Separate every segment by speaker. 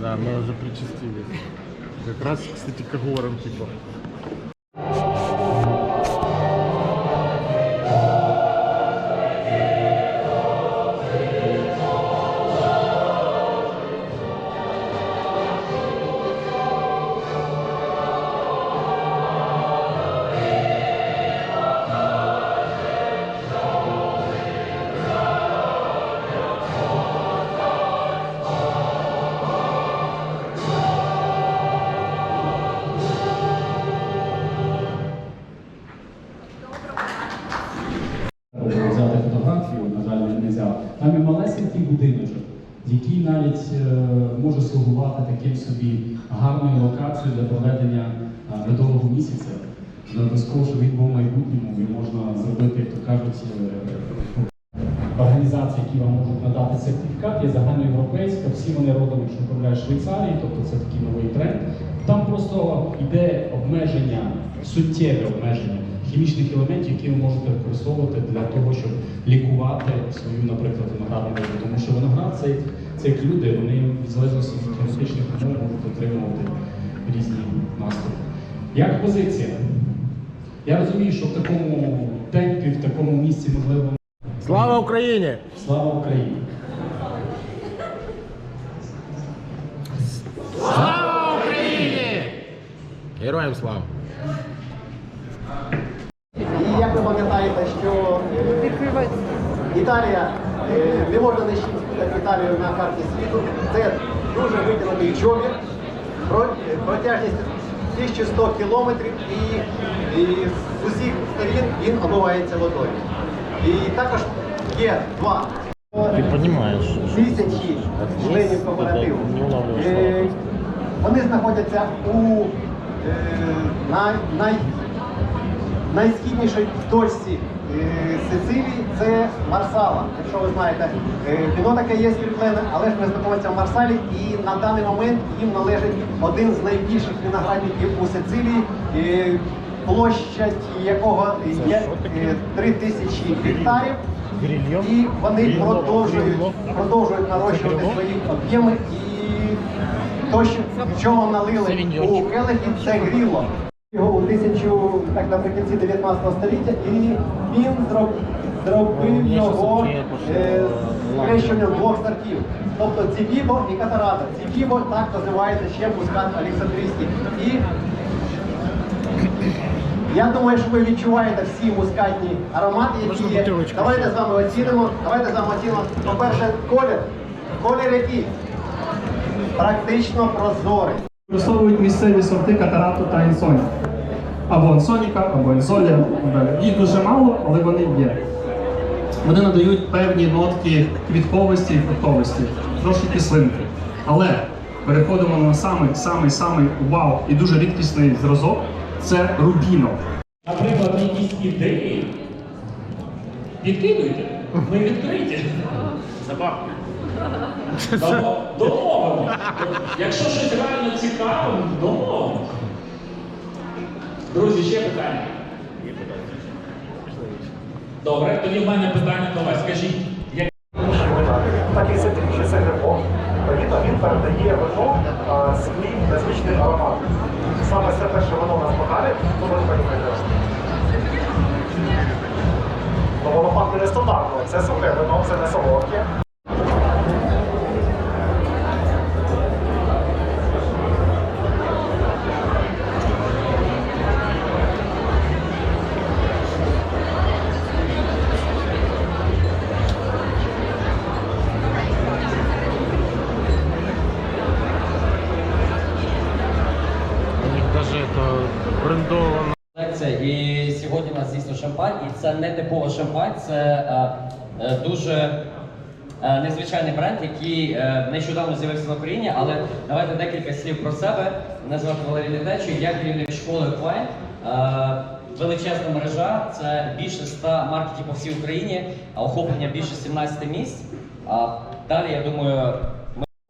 Speaker 1: Да, мы уже причастились. Как раз, кстати, к горам, типа.
Speaker 2: Взяти фотографію, на жаль, не взяв. Там є малесенький будиночок, який навіть е, може слугувати таким собі гарною локацією для проведення медового місяця. Не обов'язково, щоб він був майбутньому, і можна зробити, як то кажуть, е, організації, які вам можуть надати сертифікат, є загальноєвропейська, всі вони родом, якщо управляє Швейцарії, тобто це такий новий тренд. Там просто йде обмеження, суттєве обмеження хімічних елементів, які ви можете використовувати для того, щоб лікувати свою, наприклад, виноградну воду. Тому що виноград це, це як люди, вони в залежності від кліматичних умов можуть отримувати різні настрої. Як позиція? Я розумію, що в такому темпі, в такому місці можливо.
Speaker 1: Слава Україні!
Speaker 2: Слава Україні!
Speaker 1: Слава Україні! Героям слава!
Speaker 3: І як ви пам'ятаєте, що е, Італія е, не можна не спутати Італію на карті світу. Це дуже витягнутий човір, е, протяжність 1100 кілометрів і, і з усіх сторін він омивається водою. І також є два
Speaker 1: Ти розумієш,
Speaker 3: тисячі членів кооперативу. Вони знаходяться у е, най, най, найсхіднішій точці е, Сицилії це Марсала. Якщо ви знаєте, е, кіно таке є скріплене, але ж ми знаходимося в Марсалі, і на даний момент їм належить один з найбільших виноградників у Сицилії. е, Площадь якого є е, 3 тисячі гектарів, і вони продовжують, продовжують нарощувати свої об'єми. І то, що, що налили у келихи, це гріло. Його у тисячу, так наприкінці 19 століття, і він зроб, зробив його е, скрещенням двох сортів. Тобто Цівібо і Катарата. Цівібо так називається ще мускат Олександрійський. І я думаю, що ви відчуваєте всі мускатні аромати, які є. Давайте з вами оцінимо. Давайте з вами оцінимо. По-перше, колір. Колір який? Практично прозорий.
Speaker 4: Використовують місцеві сорти катарату та інсоні. Або ансоніка, або інсолія. Їх дуже мало, але вони є. Вони надають певні нотки квітковості і фруктовості, трошки кислинки. Але переходимо на самий самий самий вау і дуже рідкісний зразок це рубіно.
Speaker 2: Наприклад, якісь ідеї. Відкидуйте. Ми відкриті.
Speaker 5: Забавки.
Speaker 2: Домо- Домовимо. Якщо щось реально цікаве, домовимо. Друзі, ще питання. Добре, тоді в мене питання до вас. Скажіть, як
Speaker 6: такий ситрик, що це грибок, відповідно він передає вино свій незвичний аромат. Саме це те, що воно у нас покаже, то ви понюхайте. Ну, воно пахне нестандартно, це сухе вино, це не солодке.
Speaker 1: У них брендовано.
Speaker 7: Лекція. І сьогодні у нас дійсно шампань, і це не типова шампань, це е, е, дуже е, незвичайний бренд, який е, нещодавно з'явився на Україні, але давайте декілька слів про себе. Мене звати Валерій Недечо, я керівник школи Клайн. Е, величезна мережа, це більше 100 маркетів по всій Україні, а охоплення більше 17 місць. А далі, я думаю,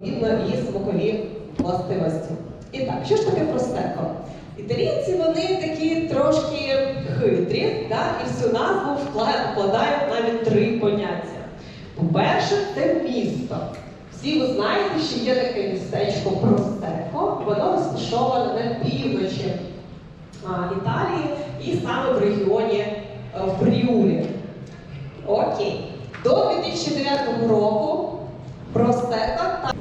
Speaker 8: відповідно її смакові властивості. І так, що ж таке просеко? Італійці вони такі трошки хитрі, да? і всю назву вкладають навіть три поняття. По-перше, це місто. Всі ви знаєте, що є таке містечко Простеко, воно розташоване на півночі Італії і саме в регіоні е, Фріулі. Окей. До 2009 року Простеко та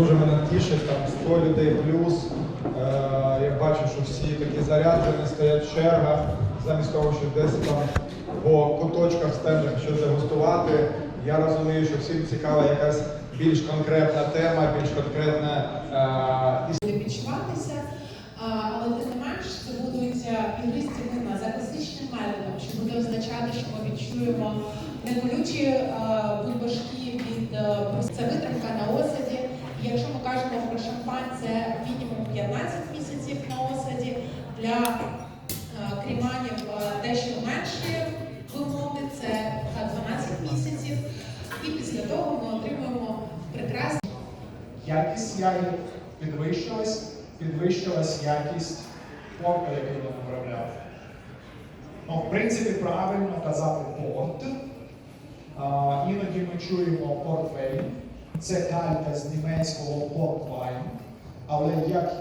Speaker 9: Дуже мене тішить, там 100 людей плюс. Е, я бачу, що всі такі заряджені, стоять в чергах, замість того, щоб десь там по куточках стендах щось гостувати. Я розумію, що всім цікава якась більш конкретна тема, більш конкретна е,
Speaker 5: відчуватися, але тим не менш це будуть е, ігристі вина за класичним методом, що буде означати, що ми відчуємо неколючі е, бульбашки від е, прос- це витримка на осаді. І якщо ми кажемо про шампань, це мінімум 15 місяців на осаді для е, кріманів е, дещо менші вимоги, це е, 12 місяців. І після того ми отримуємо прекрасні.
Speaker 6: Якість ягід підвищилась, підвищилась якість порту, який ми виробляли. Ну, в принципі, правильно казати порт. А, іноді ми чуємо портвейн. Це калька з німецького портвайн. Але як